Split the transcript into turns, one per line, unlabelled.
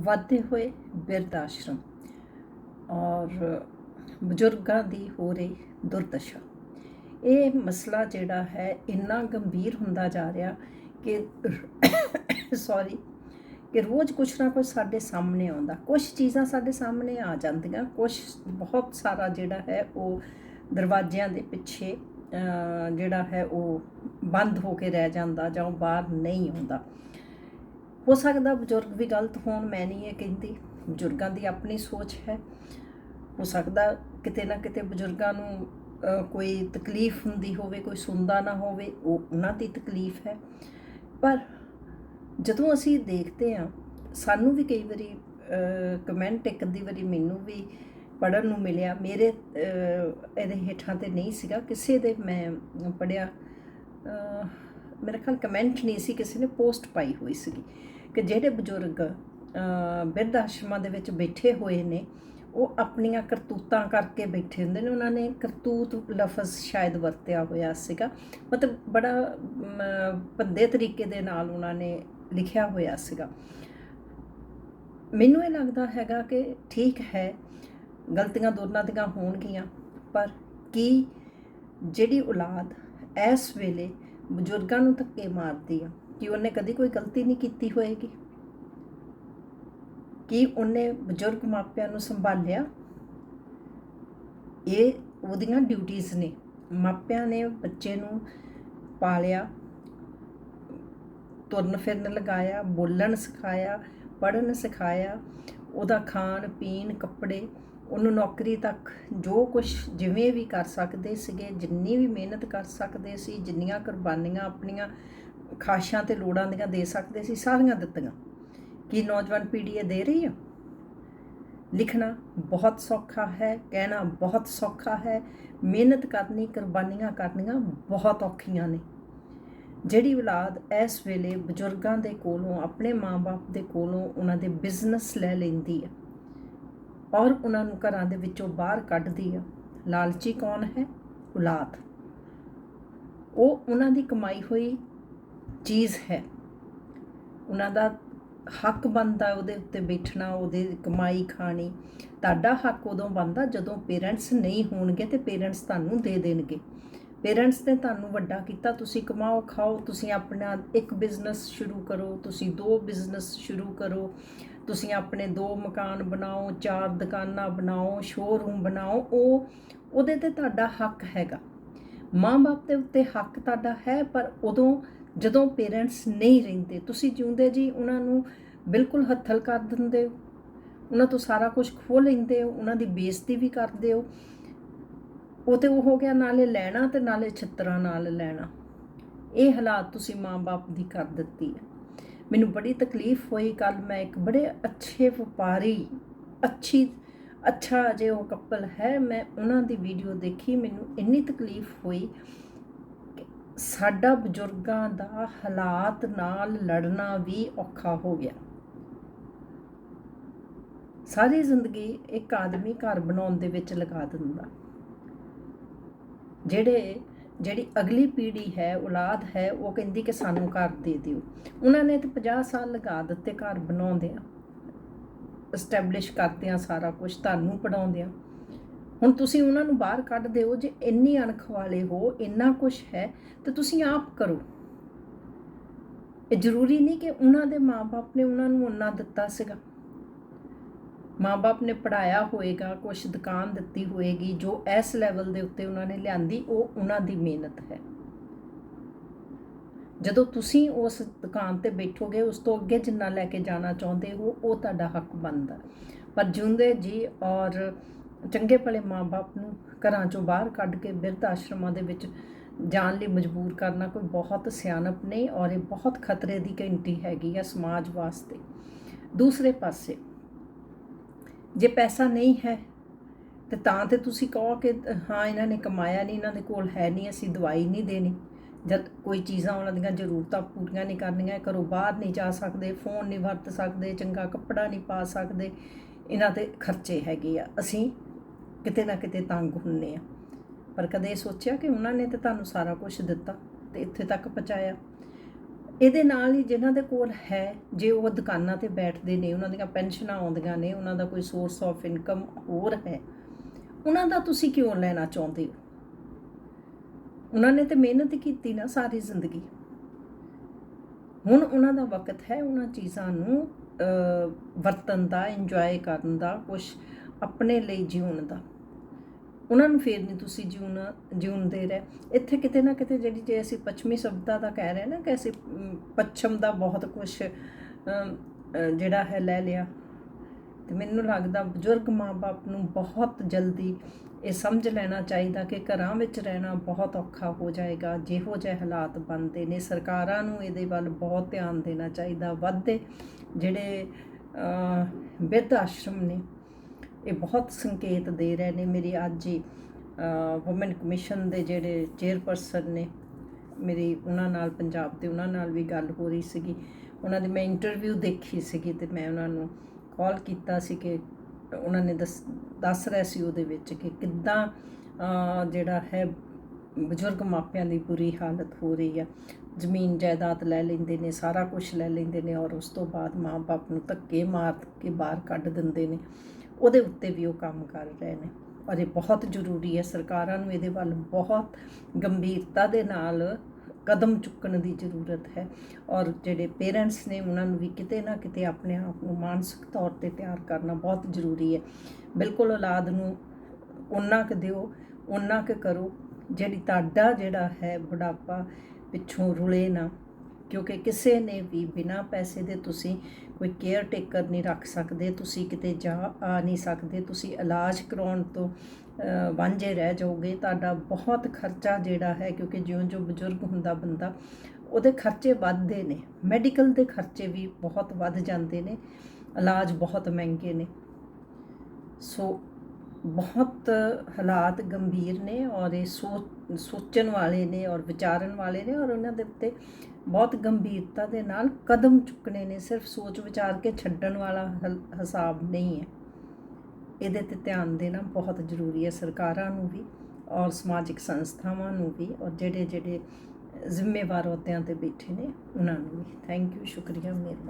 ਵਧਦੇ ਹੋਏ ਬਿਰਧ ਆਸ਼ਰਮ ਔਰ ਬਜ਼ੁਰਗਾਂ ਦੀ ਹੋ ਰਹੀ ਦੁਰਦਸ਼ਾ। ਇਹ ਮਸਲਾ ਜਿਹੜਾ ਹੈ, ਇੰਨਾ ਗੰਭੀਰ ਹੁੰਦਾ ਜਾ ਰਿਹਾ ਕਿ ਸੌਰੀ ਕਿ ਰੋਜ਼ ਕੁਛ ਨਾ ਕੁਛ ਸਾਡੇ ਸਾਹਮਣੇ ਆਉਂਦਾ। ਕੁਝ ਚੀਜ਼ਾਂ ਸਾਡੇ ਸਾਹਮਣੇ ਆ ਜਾਂਦੀਆਂ। ਕੁਝ ਬਹੁਤ ਸਾਰਾ ਜਿਹੜਾ ਹੈ, ਉਹ ਦਰਵਾਜ਼ਿਆਂ ਦੇ ਪਿੱਛੇ ਜਿਹੜਾ ਹੈ, ਉਹ ਬੰਦ ਹੋ ਕੇ ਰਹਿ ਜਾਂਦਾ ਜਾਂ ਉਹ ਬਾਹਰ ਨਹੀਂ ਆਉਂਦਾ। ਹੋ ਸਕਦਾ ਬਜ਼ੁਰਗ ਵੀ ਗਲਤ ਹੋਣ, ਮੈਂ ਨਹੀਂ ਇਹ ਕਹਿੰਦੀ। ਬਜ਼ੁਰਗਾਂ ਦੀ ਆਪਣੀ ਸੋਚ ਹੈ। ਹੋ ਸਕਦਾ ਕਿਤੇ ਨਾ ਕਿਤੇ ਬਜ਼ੁਰਗਾਂ ਨੂੰ ਕੋਈ ਤਕਲੀਫ ਹੁੰਦੀ ਹੋਵੇ, ਕੋਈ ਸੁਣਦਾ ਨਾ ਹੋਵੇ, ਉਹ ਉਹਨਾਂ ਦੀ ਤਕਲੀਫ ਹੈ। ਪਰ ਜਦੋਂ ਅਸੀਂ ਦੇਖਦੇ ਹਾਂ, ਸਾਨੂੰ ਵੀ ਕਈ ਵਾਰੀ ਕਮੈਂਟ ਇੱਕ ਅੱਧੀ ਵਾਰੀ ਮੈਨੂੰ ਵੀ ਪੜਨ ਨੂੰ ਮਿਲਿਆ। ਮੇਰੇ ਇਹਦੇ ਹੇਠਾਂ ਤੇ ਨਹੀਂ ਸੀਗਾ। ਕਿਸੇ ਦੇ ਮੈਂ ਪੜਿਆ ਮੇਰੇ ਖਿਆਲ ਕਮੈਂਟ ਨਹੀਂ ਸੀ ਕਿਸੇ ਨੇ ਪੋਸਟ ਪਾਈ ਹੋਈ ਸੀਗੀ ਕਿ ਜਿਹੜੇ ਬਜ਼ੁਰਗ ਬਿਰਧ ਆਸ਼ਰਮਾਂ ਦੇ ਵਿੱਚ ਬੈਠੇ ਹੋਏ ਨੇ ਉਹ ਆਪਣੀਆਂ ਕਰਤੂਤਾਂ ਕਰਕੇ ਬੈਠੇ ਹੁੰਦੇ ਨੇ। ਉਹਨਾਂ ਨੇ ਕਰਤੂਤ ਲਫ਼ਜ਼ ਸ਼ਾਇਦ ਵਰਤਿਆ ਹੋਇਆ ਸੀਗਾ। ਮਤਲਬ ਬੜਾ ਮ, ਤਰੀਕੇ ਦੇ ਨਾਲ ਉਹਨਾਂ ਨੇ ਲਿਖਿਆ ਹੋਇਆ ਸੀਗਾ। ਮੈਨੂੰ ਇਹ ਲੱਗਦਾ ਹੈਗਾ ਕਿ ਠੀਕ ਹੈ ਗਲਤੀਆਂ ਦੋਨਾਂ ਦੀਆਂ ਹੋਣਗੀਆਂ ਪਰ ਕੀ ਜਿਹੜੀ ਔਲਾਦ ਇਸ ਵੇਲੇ ਬਜ਼ੁਰਗਾਂ ਨੂੰ ਧੱਕੇ ਮਾਰਦੀ ਆ, ਕਿ ਉਹਨੇ ਕਦੀ ਕੋਈ ਗਲਤੀ ਨਹੀਂ ਕੀਤੀ ਹੋਏਗੀ? ਕੀ ਉਹਨੇ ਬਜ਼ੁਰਗ ਮਾਪਿਆਂ ਨੂੰ ਸੰਭਾਲਿਆ? ਇਹ ਉਹਦੀਆਂ ਡਿਊਟੀਆਂ ਨੇ। ਮਾਪਿਆਂ ਨੇ ਬੱਚੇ ਨੂੰ ਪਾਲਿਆ, ਤੁਰਨ ਫਿਰਨ ਲਗਾਇਆ, ਬੋਲਣ ਸਿਖਾਇਆ, ਪੜ੍ਹਨ ਸਿਖਾਇਆ, ਉਹਦਾ ਖਾਣ ਪੀਣ ਕੱਪੜੇ ਉਹਨੂੰ ਨੌਕਰੀ ਤੱਕ ਜੋ ਕੁਝ ਜਿਵੇਂ ਵੀ ਕਰ ਸਕਦੇ ਸੀਗੇ, ਜਿੰਨੀ ਵੀ ਮਿਹਨਤ ਕਰ ਸਕਦੇ ਸੀ, ਜਿੰਨੀਆਂ ਕੁਰਬਾਨੀਆਂ ਆਪਣੀਆਂ ਖਾਸ਼ਾਂ ਤੇ ਲੋੜਾਂ ਦੀਆਂ ਦੇ ਸਕਦੇ ਸੀ, ਸਾਰੀਆਂ ਦਿੱਤੀਆਂ। ਕੀ ਨੌਜਵਾਨ ਪੀੜ੍ਹੀ ਇਹ ਦੇ ਰਹੀ ਆ? ਲਿਖਣਾ ਬਹੁਤ ਸੌਖਾ ਹੈ, ਕਹਿਣਾ ਬਹੁਤ ਸੌਖਾ ਹੈ, ਮਿਹਨਤ ਕਰਨੀ, ਕੁਰਬਾਨੀਆਂ ਕਰਨੀਆਂ ਬਹੁਤ ਔਖੀਆਂ ਨੇ। ਜਿਹੜੀ ਔਲਾਦ ਇਸ ਵੇਲੇ ਬਜ਼ੁਰਗਾਂ ਦੇ ਕੋਲੋਂ, ਆਪਣੇ ਮਾਪੇ ਦੇ ਕੋਲੋਂ ਉਹਨਾਂ ਦੇ ਬਿਜ਼ਨਸ ਲੈ ਲੈਂਦੀ ਹੈ ਔਰ ਉਹਨਾਂ ਨੂੰ ਘਰਾਂ ਦੇ ਵਿੱਚੋਂ ਬਾਹਰ ਕੱਢਦੀ ਆ। ਲਾਲਚੀ ਕੌਣ ਹੈ? ਔਲਾਦ। ਉਹ ਉਹਨਾਂ ਦੀ ਕਮਾਈ ਹੋਈ ਚੀਜ਼ ਹੈ। ਉਹਨਾਂ ਦਾ ਹੱਕ ਬਣਦਾ ਉਹਦੇ ਉੱਤੇ ਬੈਠਣਾ, ਉਹਦੇ ਕਮਾਈ ਖਾਣੀ। ਤੁਹਾਡਾ ਹੱਕ ਉਦੋਂ ਬਣਦਾ ਜਦੋਂ ਪੇਰੈਂਟਸ ਨਹੀਂ ਹੋਣਗੇ ਤੇ ਪੇਰੈਂਟਸ ਤੁਹਾਨੂੰ ਦੇ ਦੇਣਗੇ। ਪੇਰੈਂਟਸ ਨੇ ਤੁਹਾਨੂੰ ਵੱਡਾ ਕੀਤਾ, ਤੁਸੀਂ ਕਮਾਓ, ਖਾਓ, ਤੁਸੀਂ ਆਪਣਾ ਇੱਕ ਬਿਜ਼ਨਸ ਸ਼ੁਰੂ ਕਰੋ, ਤੁਸੀਂ ਦੋ ਬਿਜ਼ਨਸ ਸ਼ੁਰੂ ਕਰੋ। ਤੁਸੀਂ ਆਪਣੇ ਦੋ ਮਕਾਨ ਬਣਾਓ, ਚਾਰ ਦੁਕਾਨਾਂ ਬਣਾਓ ਸ਼ੋਰੂਮ ਬਣਾਓ, ਉਹ, ਉਹਦੇ ਤੇ ਤੁਹਾਡਾ ਹੱਕ ਹੈਗਾ। ਮਾਂ-ਬਾਪ ਦੇ ਉੱਤੇ ਹੱਕ ਤੁਹਾਡਾ ਹੈ, ਪਰ ਉਦੋਂ ਜਦੋਂ ਪੇਰੈਂਟਸ ਨਹੀਂ ਰਹਿੰਦੇ, ਤੁਸੀਂ ਜਿਉਂਦੇ ਜੀ, ਉਹਨਾਂ ਨੂੰ ਬਿਲਕੁਲ ਹੱਥਲ ਕਰ ਦਿੰਦੇ ਹੋ। ਉਹਨਾਂ ਤੋਂ ਸਾਰਾ ਕੁਝ ਖੋਹ ਲੈਂਦੇ ਹੋ, ਉਹਨਾਂ ਦੀ ਬੇਇੱਜ਼ਤੀ ਵੀ ਕਰਦੇ ਹੋ। ਉਹ ਤੇ ਉਹ ਹੋ ਗਿਆ ਨਾਲੇ ਲੈਣਾ ਤੇ ਨਾਲੇ ਛਿੱਤਰਾਂ ਨਾਲ ਲੈਣਾ। ਇਹ ਹਾਲਾਤ ਤੁਸੀਂ ਮਾਂ-ਬਾਪ ਦੀ ਕਰ ਦਿੱਤੀ ਹੈ। ਮੈਨੂੰ ਬੜੀ ਤਕਲੀਫ ਹੋਈ ਕੱਲ ਮੈਂ ਇੱਕ ਬੜੇ ਅੱਛੇ ਵਪਾਰੀ, ਅੱਛੀ, ਅੱਛਾ ਜੇ ਉਹ ਕਪਲ ਹੈ, ਮੈਂ ਉਹਨਾਂ ਦੀ ਵੀਡੀਓ ਦੇਖੀ, ਮੈਨੂੰ ਇੰਨੀ ਤਕਲੀਫ ਹੋਈ ਸਾਡਾ ਬਜ਼ੁਰਗਾਂ ਦਾ ਹਾਲਾਤ ਨਾਲ ਲੜਨਾ ਵੀ ਔਖਾ ਹੋ ਗਿਆ। ਸਾਰੀ ਜ਼ਿੰਦਗੀ ਇੱਕ ਆਦਮੀ ਘਰ ਬਣਾਉਣ ਦੇ ਵਿੱਚ ਲਗਾ ਦਿੰਦਾ। ਜਿਹੜੇ ਜਿਹੜੀ ਅਗਲੀ ਪੀੜ੍ਹੀ ਹੈ, ਔਲਾਦ ਹੈ, ਉਹ ਕਹਿੰਦੀ ਕਿ ਸਾਨੂੰ ਘਰ ਦੇ ਦਿਓ। ਉਹਨਾਂ ਨੇ ਤਾਂ 50 ਸਾਲ ਲਗਾ ਦਿੱਤੇ ਘਰ ਬਣਾਉਂਦੇ ਆ ਐਸਟੈਬਲਿਸ਼ ਕਰਦੇ ਆ ਸਾਰਾ ਕੁਝ ਤੁਹਾਨੂੰ ਪੜਾਉਂਦੇ ਆ ਹੁਣ ਤੁਸੀਂ ਉਹਨਾਂ ਨੂੰ ਬਾਹਰ ਕੱਢ ਦਿਓ, ਜੇ ਇੰਨੀ ਅਣਖ ਵਾਲੇ ਹੋ, ਇੰਨਾ ਕੁਝ ਹੈ, ਤੇ ਤੁਸੀਂ ਆਪ ਕਰੋ। ਇਹ ਜ਼ਰੂਰੀ ਨਹੀਂ ਕਿ ਉਹਨਾਂ ਦੇ ਮਾਪੇ ਨੇ ਉਹਨਾਂ ਨੂੰ ਉਹਨਾਂ ਦਿੱਤਾ ਸੀਗਾ। ਮਾਪੇ ਨੇ ਪੜਾਇਆ ਹੋਏਗਾ ਕੁਝ ਦੁਕਾਨ ਦਿੱਤੀ ਹੋਏਗੀ, ਜੋ ਇਸ ਲੈਵਲ ਦੇ ਉੱਤੇ ਉਹਨਾਂ ਨੇ ਲਿਆਂਦੀ, ਉਹ ਉਹਨਾਂ ਦੀ ਮਿਹਨਤ ਹੈ। ਜਦੋਂ ਤੁਸੀਂ ਉਸ ਦੁਕਾਨ ਤੇ ਬੈਠੋਗੇ, ਉਸ ਤੋਂ ਅੱਗੇ ਜਿੰਨਾ ਲੈ ਕੇ ਜਾਣਾ ਚਾਹੁੰਦੇ ਹੋ, ਉਹ ਤੁਹਾਡਾ ਹੱਕ ਬਣਦਾ। ਪਰ ਜਿਉਂਦੇ ਜੀ ਔਰ ਚੰਗੇ ਭਲੇ ਮਾਪੇ ਨੂੰ ਘਰਾਂ ਚੋਂ ਬਾਹਰ ਕੱਢ ਕੇ ਬਿਰਧ ਆਸ਼ਰਮਾਂ ਦੇ ਵਿੱਚ ਜਾਣ ਲਈ ਮਜਬੂਰ ਕਰਨਾ ਕੋਈ ਬਹੁਤ ਸਿਆਣਪ ਨਹੀਂ ਔਰ ਇਹ ਬਹੁਤ ਖਤਰੇ ਦੀ ਘੰਟੀ ਹੈਗੀ ਆ ਸਮਾਜ ਵਾਸਤੇ। ਦੂਸਰੇ ਪਾਸੇ ਜੇ ਪੈਸਾ ਨਹੀਂ ਹੈ, ਤੇ ਤਾਂ ਤੇ ਤੁਸੀਂ ਕਹੋ ਕਿ, ਹਾਂ, ਇਹਨਾਂ ਨੇ ਕਮਾਇਆ ਨਹੀਂ, ਇਹਨਾਂ ਦੇ ਕੋਲ ਹੈ ਨਹੀਂ, ਅਸੀਂ ਦਵਾਈ ਨਹੀਂ ਦੇਣੀ। ਜਦ ਕੋਈ ਚੀਜ਼ਾਂ ਉਹਨਾਂ ਦੀਆਂ ਜ਼ਰੂਰਤਾਂ ਪੂਰੀਆਂ ਨਹੀਂ ਕਰਨੀਆਂ ਘਰੋਂ ਬਾਹਰ ਨਹੀਂ ਜਾ ਸਕਦੇ, ਫੋਨ ਨਹੀਂ ਵਰਤ ਸਕਦੇ, ਚੰਗਾ ਕੱਪੜਾ ਨਹੀਂ ਪਾ ਸਕਦੇ, ਇਹਨਾਂ ਤੇ ਖਰਚੇ ਹੈਗੇ ਆ। ਅਸੀਂ ਕਿਤੇ ਨਾ ਕਿਤੇ ਤੰਗ ਹੁੰਨੇ ਆ। ਪਰ ਕਦੇ ਸੋਚਿਆ ਕਿ ਉਹਨਾਂ ਨੇ ਤੇ ਤੁਹਾਨੂੰ ਸਾਰਾ ਕੁਝ ਦਿੱਤਾ ਤੇ ਇੱਥੇ ਤੱਕ ਪਹੁੰਚਾਇਆ? ਇਹਦੇ ਨਾਲ ਹੀ ਜਿਨ੍ਹਾਂ ਦੇ ਕੋਲ ਹੈ ਜੇ ਉਹ ਦੁਕਾਨਾਂ ਤੇ ਬੈਠਦੇ ਨੇ ਉਹਨਾਂ ਦੀਆਂ ਪੈਨਸ਼ਨਾਂ ਆਉਂਦੀਆਂ ਨੇ ਉਹਨਾਂ ਦਾ ਕੋਈ ਸੋਰਸ ਆਫ ਇਨਕਮ ਹੋਰ ਹੈ ਉਹਨਾਂ ਦਾ ਤੁਸੀਂ ਕਿਉਂ ਲੈਣਾ ਚਾਹੁੰਦੇ ਹੋ? ਉਹਨਾਂ ਨੇ ਤੇ ਮਿਹਨਤ ਕੀਤੀ ਨਾ ਸਾਰੀ ਜ਼ਿੰਦਗੀ। ਹੁਣ ਉਹਨਾਂ ਦਾ ਵਕਤ ਹੈ ਉਹਨਾਂ ਚੀਜ਼ਾਂ ਨੂੰ ਅਹ, ਵਰਤਣ ਦਾ ਇੰਜੋਏ ਕਰਨ ਦਾ ਕੁਝ ਆਪਣੇ ਲਈ ਜਿਉਣ ਦਾ। ਉਹਨਾਂ ਨੂੰ ਫੇਰ ਨਹੀਂ ਤੁਸੀਂ ਜਿਉਣ ਦੇ ਰਹੇ। ਇੱਥੇ ਕਿਤੇ ਨਾ ਕਿਤੇ ਜਿਹੜੀ ਜੇ ਅਸੀਂ ਪੱਛਮੀ ਸਭਿਅਤਾ ਦਾ ਕਹਿ ਰਹੇ ਨਾ ਕਿ ਅਸੀਂ ਪੱਛਮ ਦਾ ਬਹੁਤ ਕੁਝ ਜਿਹੜਾ ਹੈ ਲੈ ਲਿਆ। ਤੇ ਮੈਨੂੰ ਲੱਗਦਾ ਬਜ਼ੁਰਗ ਮਾਪੇ ਨੂੰ ਬਹੁਤ ਜਲਦੀ ਇਹ ਸਮਝ ਲੈਣਾ ਚਾਹੀਦਾ ਕਿ ਘਰਾਂ ਵਿੱਚ ਰਹਿਣਾ ਬਹੁਤ ਔਖਾ ਹੋ ਜਾਏਗਾ। ਜਿਹੋ ਜਿਹੇ ਹਾਲਾਤ ਬਣਦੇ ਨੇ ਸਰਕਾਰਾਂ ਨੂੰ ਇਹਦੇ ਵੱਲ ਬਹੁਤ ਧਿਆਨ ਦੇਣਾ ਚਾਹੀਦਾ। ਵੱਧਦੇ ਜਿਹੜੇ ਅਹ, ਬਿਰਧ ਆਸ਼ਰਮ ਨੇ ਇਹ ਬਹੁਤ ਸੰਕੇਤ ਦੇ ਰਹੇ ਨੇ ਮੇਰੀ ਅੱਜ ਹੀ ਔਮਨ ਕਮਿਸ਼ਨ ਦੇ ਜਿਹੜੇ ਚੇਅਰਪਰਸਨ ਨੇ, ਮੇਰੀ ਉਹਨਾਂ ਨਾਲ, ਪੰਜਾਬ ਦੇ ਉਹਨਾਂ ਨਾਲ ਵੀ ਗੱਲ ਹੋ ਰਹੀ ਸੀਗੀ। ਉਹਨਾਂ ਦੀ ਮੈਂ ਇੰਟਰਵਿਊ ਦੇਖੀ ਸੀਗੀ ਤੇ ਮੈਂ ਉਹਨਾਂ ਨੂੰ ਕਾਲ ਕੀਤਾ ਸੀ ਕਿ ਉਹਨਾਂ ਨੇ ਦੱਸ ਦੱਸ ਰਹੇ ਸੀ ਉਹਦੇ ਵਿੱਚ ਕਿ ਕਿੱਦਾਂ ਜਿਹੜਾ ਹੈ, ਬਜ਼ੁਰਗ ਮਾਪਿਆਂ ਦੀ ਬੁਰੀ ਹਾਲਤ ਹੋ ਰਹੀ ਆ। ਜ਼ਮੀਨ ਜਾਇਦਾਦ ਲੈ ਲੈਂਦੇ ਨੇ, ਸਾਰਾ ਕੁਝ ਲੈ ਲੈਂਦੇ ਨੇ ਔਰ ਉਸ ਤੋਂ ਬਾਅਦ ਮਾਂ-ਬਾਪ ਨੂੰ ਧੱਕੇ ਮਾਰ ਕੇ ਬਾਹਰ ਕੱਢ ਦਿੰਦੇ ਨੇ। ਉਹਦੇ ਉੱਤੇ ਵੀ ਉਹ ਕੰਮ ਕਰ ਰਹੇ ਨੇ। ਔਰ ਇਹ ਬਹੁਤ ਜ਼ਰੂਰੀ ਹੈ ਸਰਕਾਰਾਂ ਨੂੰ ਇਹਦੇ ਵੱਲ ਬਹੁਤ ਗੰਭੀਰਤਾ ਦੇ ਨਾਲ ਕਦਮ ਚੁੱਕਣ ਦੀ ਜ਼ਰੂਰਤ ਹੈ ਔਰ ਜਿਹੜੇ ਪੇਰੈਂਟਸ ਨੇ ਉਹਨਾਂ ਨੂੰ ਵੀ ਕਿਤੇ ਨਾ ਕਿਤੇ ਆਪਣੇ ਆਪ ਨੂੰ ਮਾਨਸਿਕ ਤੌਰ ਤੇ ਤਿਆਰ ਕਰਨਾ ਬਹੁਤ ਜ਼ਰੂਰੀ ਹੈ। ਬਿਲਕੁਲ ਔਲਾਦ ਨੂੰ ਉਹਨਾਂ ਕੁ ਦਿਓ ਉਹਨਾਂ ਕੁ ਕਰੋ, ਜਿਹੜੀ ਤੁਹਾਡਾ ਜਿਹੜਾ ਹੈ ਬੁਢਾਪਾ ਪਿੱਛੋਂ ਰੁਲੇ ਨਾ। ਕਿਉਂਕਿ ਕਿਸੇ ਨੇ ਵੀ ਬਿਨਾ ਪੈਸੇ ਦੇ ਤੁਸੀਂ ਕੋਈ ਕੇਅਰ ਟੇਕਰ ਨਹੀਂ ਰੱਖ ਸਕਦੇ, ਤੁਸੀਂ ਕਿਤੇ ਜਾ ਆ ਨਹੀਂ ਸਕਦੇ, ਤੁਸੀਂ ਇਲਾਜ ਕਰਾਉਣ ਤੋਂ ਵਾਂਝੇ ਰਹਿ ਜਾਓਗੇ। ਤੁਹਾਡਾ ਬਹੁਤ ਖਰਚਾ ਜਿਹੜਾ ਹੈ, ਕਿਉਂਕਿ ਜਿਉਂ-ਜਿਉਂ ਬਜ਼ੁਰਗ ਹੁੰਦਾ ਬੰਦਾ, ਉਹਦੇ ਖਰਚੇ ਵੱਧਦੇ ਨੇ। ਮੈਡੀਕਲ ਦੇ ਖਰਚੇ ਵੀ ਬਹੁਤ ਵੱਧ ਜਾਂਦੇ ਨੇ। ਇਲਾਜ ਬਹੁਤ ਮਹਿੰਗੇ ਨੇ। ਸੋ ਬਹੁਤ ਹਾਲਾਤ ਗੰਭੀਰ ਨੇ ਔਰ ਇਹ ਸੋਚ, ਸੋਚਣ ਵਾਲੇ ਨੇ ਔਰ ਵਿਚਾਰਨ ਵਾਲੇ ਨੇ ਔਰ ਉਹਨਾਂ ਦੇ ਉੱਤੇ ਬਹੁਤ ਗੰਭੀਰਤਾ ਦੇ ਨਾਲ ਕਦਮ ਚੁੱਕਣੇ ਨੇ, ਸਿਰਫ ਸੋਚ ਵਿਚਾਰ ਕੇ ਛੱਡਣ ਵਾਲਾ ਹਲ- ਹਿਸਾਬ ਨਹੀਂ ਹੈ। ਇਹਦੇ ਤੇ ਧਿਆਨ ਦੇਣਾ ਬਹੁਤ ਜ਼ਰੂਰੀ ਹੈ ਸਰਕਾਰਾਂ ਨੂੰ ਵੀ ਔਰ ਸਮਾਜਿਕ ਸੰਸਥਾਵਾਂ ਨੂੰ ਵੀ ਔਰ ਜਿਹੜੇ ਜਿਹੜੇ ਜ਼ਿੰਮੇਵਾਰ ਅਹੁਦਿਆਂ ਤੇ ਬੈਠੇ ਨੇ ਉਹਨਾਂ ਨੂੰ ਵੀ। ਥੈਂਕ ਯੂ ਸ਼ੁਕਰੀਆ ਮੇਰਾ